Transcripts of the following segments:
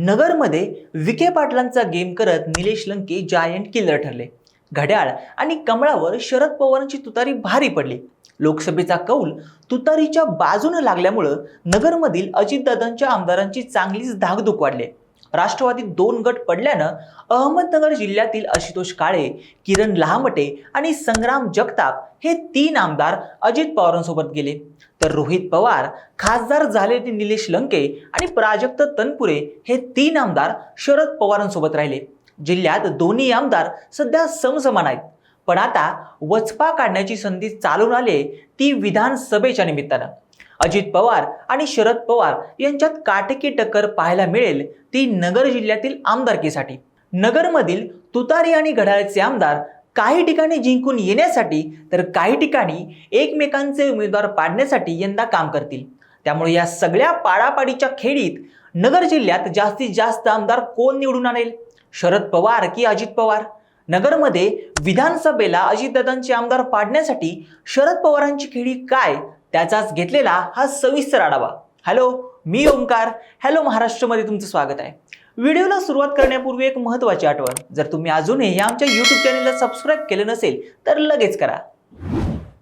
नगरमध्ये विखे पाटलांचा गेम करत Nilesh Lanke giant killer ठरले. घड्याळ आणि कमळावर शरद पवारांची तुतारी भारी पडली. लोकसभेचा कौल तुतारीच्या बाजूनं लागल्यामुळं नगरमधील अजितदादांच्या आमदारांची चांगलीच धाकधूक वाढली. राष्ट्रवादीत दोन गट पडल्यानं अहमदनगर जिल्ह्यातील आशुतोष काळे किरण लहामटे आणि संग्राम जगताप हे तीन आमदार अजित पवारांसोबत गेले. तर रोहित पवार खासदार झालेले निलेश लंके आणि प्राजक्त तनपुरे हे तीन आमदार शरद पवारांसोबत राहिले. जिल्ह्यात दोन्ही आमदार सध्या समसमान आहेत. पण आता वचपा काढण्याची संधी चालून आली ती विधानसभेच्या निमित्तानं. अजित पवार आणि शरद पवार यांच्यात काटेकी टक्कर पाहायला मिळेल ती नगर जिल्ह्यातील आमदारकीसाठी. नगरमधील तुतारी आणि घड्याळचे आमदार काही ठिकाणी जिंकून येण्यासाठी तर काही ठिकाणी एकमेकांचे उमेदवार पाडण्यासाठी यंदा काम करतील. त्यामुळे या सगळ्या पाडापाडीच्या खेळीत नगर जिल्ह्यात जास्तीत जास्त आमदार कोण निवडून आणेल? शरद पवार की अजित पवार? नगरमध्ये विधानसभेला अजितदादांचे आमदार पाडण्यासाठी शरद पवारांची खेळी काय? त्याचाच घेतलेला हा सविस्तर आढावा. हॅलो मी ओंकार. हॅलो महाराष्ट्रमध्ये तुमचं स्वागत आहे. व्हिडिओला सुरुवात करण्यापूर्वी एक महत्त्वाची आठवण. जर तुम्ही अजूनही आमच्या यूट्यूब चॅनलला सबस्क्राईब केलं नसेल तर लगेच करा.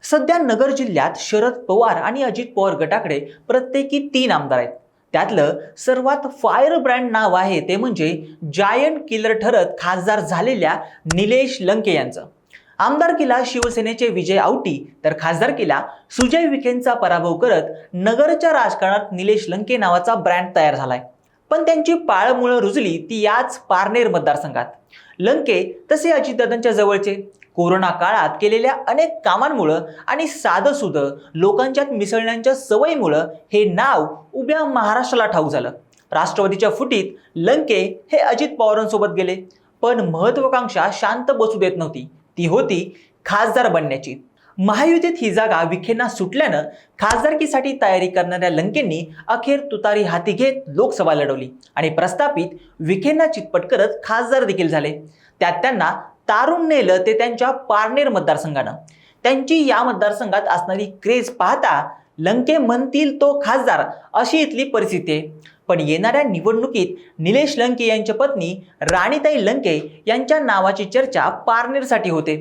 सध्या नगर जिल्ह्यात शरद पवार आणि अजित पवार गटाकडे प्रत्येकी तीन आमदार आहेत. त्यातलं सर्वात फायर ब्रँड नाव आहे ते म्हणजे जायंट किलर ठरत खासदार झालेल्या निलेश लंके यांचं. आमदारकीला शिवसेनेचे विजय आवटी तर खासदारकीला सुजय विखेंचा पराभव करत नगरच्या राजकारणात निलेश लंके नावाचा ब्रँड तयार झालाय. पण त्यांची पाळमुळं रुजली ती याच पारनेर मतदारसंघात. लंके तसे अजितदादांच्या जवळचे. कोरोना काळात केलेल्या अनेक कामांमुळं आणि साधंसुधं लोकांच्यात मिसळण्याच्या सवयीमुळं हे नाव उभ्या महाराष्ट्राला ठाऊक झालं. राष्ट्रवादीच्या फुटीत लंके हे अजित पवारांसोबत गेले. पण महत्वाकांक्षा शांत बसू देत नव्हती. ती होती खासदार बनण्याची. महायुतीत ही जागा विखेंना सुटल्यानं खासदारकीसाठी तयारी करणाऱ्या लंकेंनी अखेर तुतारी हाती घेत लोकसभा लढवली आणि प्रस्थापित विखेंना चितपट करत खासदार देखील झाले. त्यात त्यांना तारून नेलं ते त्यांच्या पारनेर मतदारसंघानं. त्यांची या मतदारसंघात असणारी क्रेज पाहता लंके म्हणतील तो खासदार अशी इथली परिस्थिती आहे. पण येणाऱ्या निवडणुकीत निलेश लंके यांच्या पत्नी राणीताई लंके यांच्या नावाची चर्चा पारनेरसाठी होते.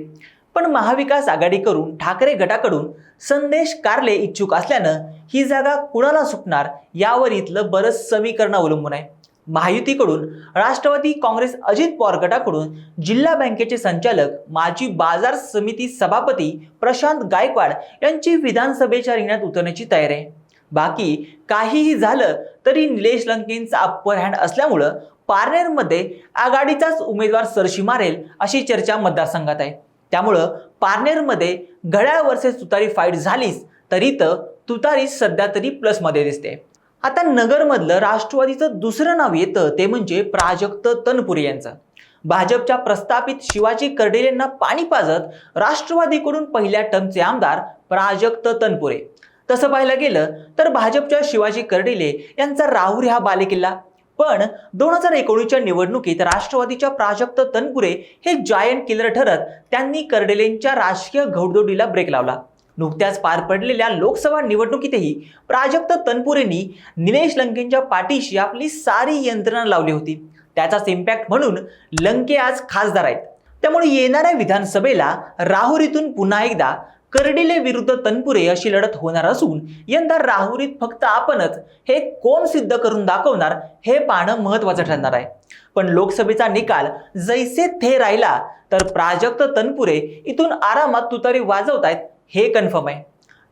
पण महाविकास आघाडीकडून ठाकरे गटाकडून संदेश कारले इच्छुक असल्यानं ही जागा कुणाला सुटणार यावर इथलं बरंच समीकरण अवलंबून आहे. महायुतीकडून राष्ट्रवादी काँग्रेस अजित पवार गटाकडून जिल्हा बँकेचे संचालक माजी बाजार समिती सभापती प्रशांत गायकवाड यांची विधानसभेच्या रिंगणात उतरण्याची तयारी आहे. बाकी काहीही झालं तरी निलेश लंकेंचा अप्पर हँड असल्यामुळं पारनेरमध्ये आघाडीचाच उमेदवार सरशी मारेल अशी चर्चा मतदारसंघात आहे. त्यामुळं पारनेरमध्ये घड्याळ वर्सेस तुतारी फाईट झालीच तरी तर तुतारी सध्या तरी प्लसमध्ये दिसते. आता नगरमधलं राष्ट्रवादीचं दुसरं नाव येतं ते म्हणजे प्राजक्त तनपुरे यांचं. भाजपच्या प्रस्थापित शिवाजी कर्डेलेंना पाणी पाजत राष्ट्रवादीकडून पहिल्या टर्मचे आमदार प्राजक्त तनपुरे. तसं पाहायला गेलं तर भाजपच्या शिवाजी कर्डिले यांचा राहुरी हा बालेकिल्ला. पण दोन हजार एकोणीसच्या निवडणुकीत राष्ट्रवादीच्या प्राजक्त तनपुरे हे जायंट किलर ठरत त्यांनी कर्डेलेंच्या राजकीय घौडदौडीला ब्रेक लावला. नुकत्याच पार पडलेल्या लोकसभा निवडणुकीतही प्राजक्त तनपुरेंनी निलेश लंकेंच्या पाठीशी आपली सारी यंत्रणा लावली होती. त्याचाच इम्पॅक्ट म्हणून लंके आज खासदार आहेत. त्यामुळे येणाऱ्या विधानसभेला राहुरीतून पुन्हा एकदा कर्डिले विरुद्ध तनपुरे अशी लढत होणार असून यंदा राहुरीत फक्त आपणच हे कोण सिद्ध करून दाखवणार हे पाहणं महत्वाचं ठरणार आहे. पण लोकसभेचा निकाल जैसे थे राहिला तर प्राजक्त तनपुरे इथून आरामात तुतारी वाजवतायत हे कन्फर्म आहे.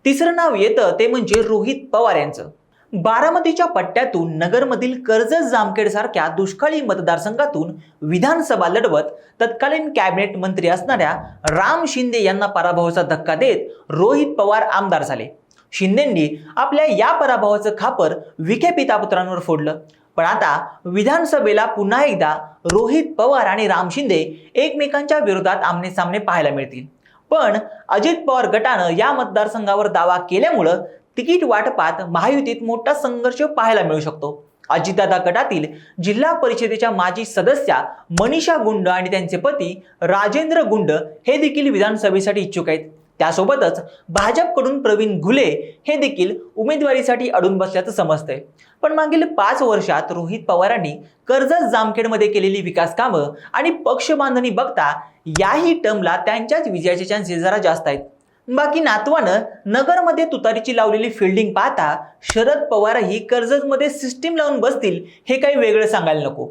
तिसरं नाव येतं ते म्हणजे रोहित पवार यांचं. बारामतीच्या पट्ट्यातून नगरमधील कर्जत जामखेड सारख्या दुष्काळी मतदारसंघातून विधानसभा लढवत तत्कालीन कॅबिनेट मंत्री असणाऱ्या राम शिंदे यांना पराभवाचा धक्का देत रोहित पवार आमदार झाले. शिंदेंनी आपल्या या पराभवाचं खापर विखे पितापुत्रांवर फोडलं. पण आता विधानसभेला पुन्हा एकदा रोहित पवार आणि राम शिंदे एकमेकांच्या विरोधात आमने सामने पाहायला मिळतील. पण अजित पवार गटानं या मतदारसंघावर दावा केल्यामुळं तिकीट वाटपात महायुतीत मोठा संघर्ष पाहायला मिळू शकतो. अजितदादा गटातील जिल्हा परिषदेच्या माजी सदस्या मनीषा गुंड आणि त्यांचे पती राजेंद्र गुंड हे देखील विधानसभेसाठी इच्छुक आहेत. त्यासोबतच भाजपकडून प्रवीण घुले हे देखील उमेदवारीसाठी अडून बसल्याचं समजतंय. पण मागील पाच वर्षात रोहित पवारांनी कर्जत जामखेडमध्ये केलेली विकास कामं आणि पक्ष बांधणी बघता याही टर्मला त्यांच्याच विजयाचे चान्सेस जरा जास्त आहेत. बाकी नातवानं नगरमध्ये तुतारीची लावलेली फिल्डिंग पाहता शरद पवारही कर्जतमध्ये सिस्टीम लावून बसतील हे काही वेगळं सांगायला नको.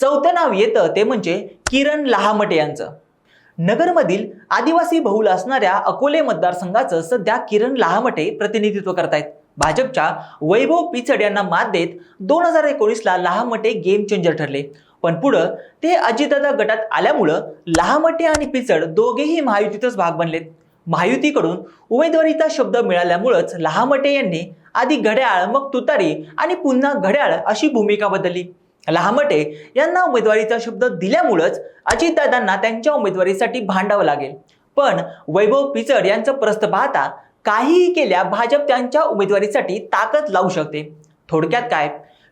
चौथं नाव येतं ते म्हणजे किरण लहामटे यांचं. नगरमधील आदिवासी बहुल असणाऱ्या अकोले मतदारसंघाचं सध्या किरण लहामटे प्रतिनिधित्व करतायत. भाजपच्या वैभव पिचड यांना मात देत दोन हजार एकोणीसला लहामटे गेम चेंजर ठरले. पण पुढं ते अजितदादा गटात आल्यामुळं लहामटे आणि पिचड दोघेही महायुतीतच भाग बनलेत. महायुतीकडून उमेदवारीचा शब्द मिळाल्यामुळंच लहामटे यांनी आधी घड्याळ मग तुतारी आणि पुन्हा घड्याळ अशी भूमिका बदलली. लहामटे यांना उमेदवारीचा शब्द दिल्यामुळंच अजितदादांना त्यांच्या उमेदवारीसाठी भांडावं लागेल. पण वैभव पिचड यांचं प्रस्त पाहता काहीही केल्या भाजप त्यांच्या उमेदवारीसाठी ताकद लावू शकते. थोडक्यात काय?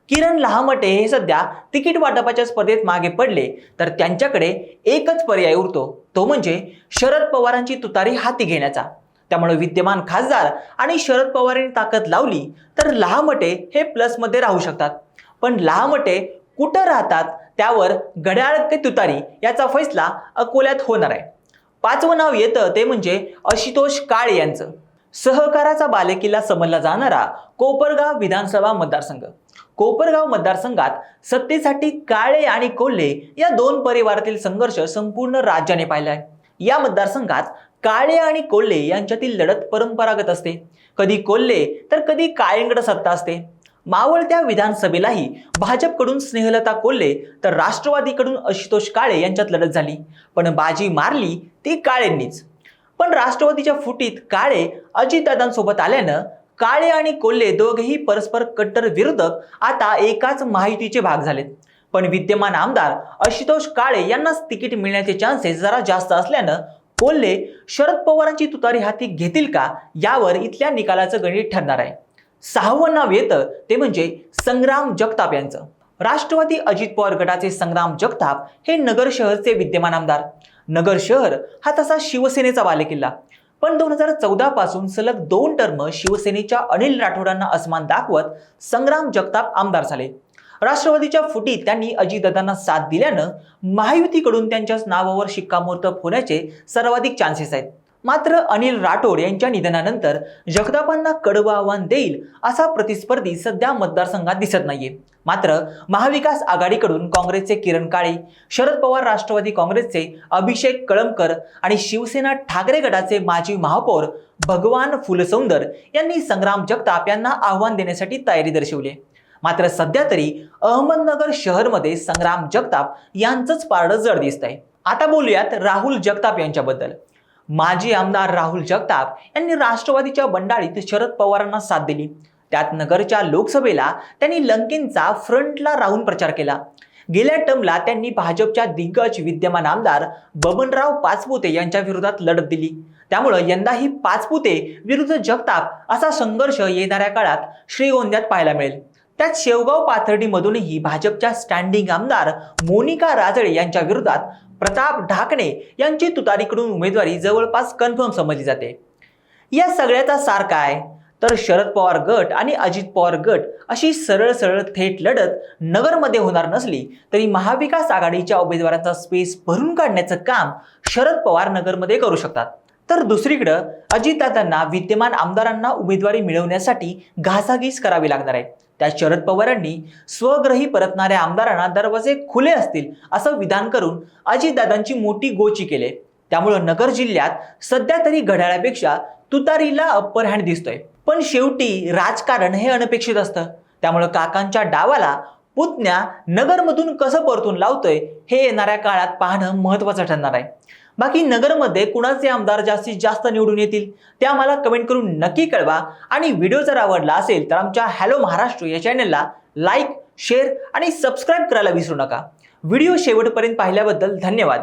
किरण लहामटे हे सध्या तिकीट वाटपाच्या स्पर्धेत मागे पडले तर त्यांच्याकडे एकच पर्याय उरतो तो म्हणजे शरद पवारांची तुतारी हाती घेण्याचा. त्यामुळे विद्यमान खासदार आणि शरद पवारांनी ताकद लावली तर लहामटे हे प्लसमध्ये राहू शकतात. पण लहामटे कुठं राहतात त्यावर घड्याळ ते तुतारी याचा फैसला अकोल्यात होणार आहे. पाचवं नाव येतं ते म्हणजे आशुतोष काळे यांचं. सहकाराचा बालेकिल्ला समजला जाणारा कोपरगाव विधानसभा मतदारसंघ. कोपरगाव मतदारसंघात सत्तेसाठी काळे आणि कोल्हे या दोन परिवारातील संघर्ष संपूर्ण राज्याने पाहिला आहे. या मतदारसंघात काळे आणि कोल्हे यांच्यातील लढत परंपरागत असते. कधी कोल्हे तर कधी काळेंकडे सत्ता असते. मावळत्या विधानसभेलाही भाजपकडून स्नेहलता कोल्हे तर राष्ट्रवादीकडून आशुतोष काळे यांच्यात लढत झाली. पण बाजी मारली ती काळेंनीच. पण राष्ट्रवादीच्या फुटीत काळे अजितदादांसोबत आल्यानं काळे आणि कोल्हे दोघेही परस्पर कट्टर विरोधक आता एकाच माहितीचे भाग झालेत. पण विद्यमान आमदार आशुतोष काळे यांनाच तिकीट मिळण्याचे चान्सेस जरा जास्त असल्यानं कोल्हे शरद पवारांची तुतारी हाती घेतील का यावर इथल्या निकालाचं गणित ठरणार आहे. सहावं नाव येतं ते म्हणजे संग्राम जगताप यांचं. राष्ट्रवादी अजित पवार गटाचे संग्राम जगताप हे नगर शहरचे विद्यमान आमदार. नगर शहर हा तसा शिवसेनेचा बालेकिल्ला. पण दोन हजार चौदा पासून सलग दोन टर्म शिवसेनेच्या अनिल राठोडांना असमान दाखवत संग्राम जगताप आमदार झाले. राष्ट्रवादीच्या फुटीत त्यांनी अजितदादांना साथ दिल्यानं महायुतीकडून त्यांच्याच नावावर शिक्कामोर्तब होण्याचे सर्वाधिक चान्सेस आहेत. मात्र अनिल राठोड यांच्या निधनानंतर जगतापांना कडवं आव्हान देईल असा प्रतिस्पर्धी सध्या मतदारसंघात दिसत नाहीये. मात्र महाविकास आघाडीकडून काँग्रेसचे किरण काळे शरद पवार राष्ट्रवादी काँग्रेसचे अभिषेक कळमकर आणि शिवसेना ठाकरे गटाचे माजी महापौर भगवान फुलसौंदर यांनी संग्राम जगताप यांना आव्हान देण्यासाठी तयारी दर्शवली मात्र सध्या तरी अहमदनगर शहरमध्ये संग्राम जगताप यांचंच पारडं जड दिसत आहे आता बोलूयात राहुल जगताप यांच्याबद्दल. माजी आमदार राहुल जगताप यांनी राष्ट्रवादीच्या बंडाळीत शरद पवारांना साथ दिली. त्यात नगरच्या लोकसभेला त्यांनी लंकेंचा फ्रंटला राहून प्रचार केला. गेल्या टर्मला त्यांनी भाजपच्या दिग्गज विद्यमान आमदार बबनराव पाचपुते यांच्या विरोधात लढत दिली. त्यामुळं यंदाही पाचपुते विरुद्ध जगताप असा संघर्ष येणाऱ्या काळात श्रीगोंद्यात पाहायला मिळेल. त्यात शेवगाव पाथर्डीमधूनही भाजपच्या स्टँडिंग आमदार मोनिका राजळे यांच्या विरोधात प्रताप ढाकणे यांची तुतारीकडून उमेदवारी जवळपास कन्फर्म समजली जाते. या सगळ्याचा सार काय? तर शरद पवार गट आणि अजित पवार गट अशी सरळ सरळ थेट लढत नगरमध्ये होणार नसली तरी महाविकास आघाडीच्या उमेदवारांचा स्पेस भरून काढण्याचं काम शरद पवार नगरमध्ये करू शकतात. तर दुसरीकडं अजितदादांना विद्यमान आमदारांना उमेदवारी मिळवण्यासाठी घासाघीस करावी लागणार आहे. त्या शरद पवारांनी स्वग्रही परतणाऱ्या आमदारांना दरवाजे खुले असतील असं विधान करून अजितदादांची मोठी गोची केले. त्यामुळं नगर जिल्ह्यात सध्या तरी घड्याळापेक्षा तुतारीला अप्पर हँड दिसतोय. पण शेवटी राजकारण हे अनपेक्षित असतं. त्यामुळं काकांच्या डावाला पुतण्या नगरमधून कसं परतून लावतोय हे येणाऱ्या काळात पाहणं महत्त्वाचं ठरणार आहे. बाकी नगरमध्ये कुणाचे आमदार जास्तीत जास्त निवडून येतील ते आम्हाला कमेंट करून नक्की कळवा. आणि व्हिडिओ जर आवडला असेल तर आमच्या हॅलो महाराष्ट्र या चॅनलला लाईक शेअर आणि सबस्क्राईब करायला विसरू नका. व्हिडिओ शेवटपर्यंत पाहिल्याबद्दल धन्यवाद.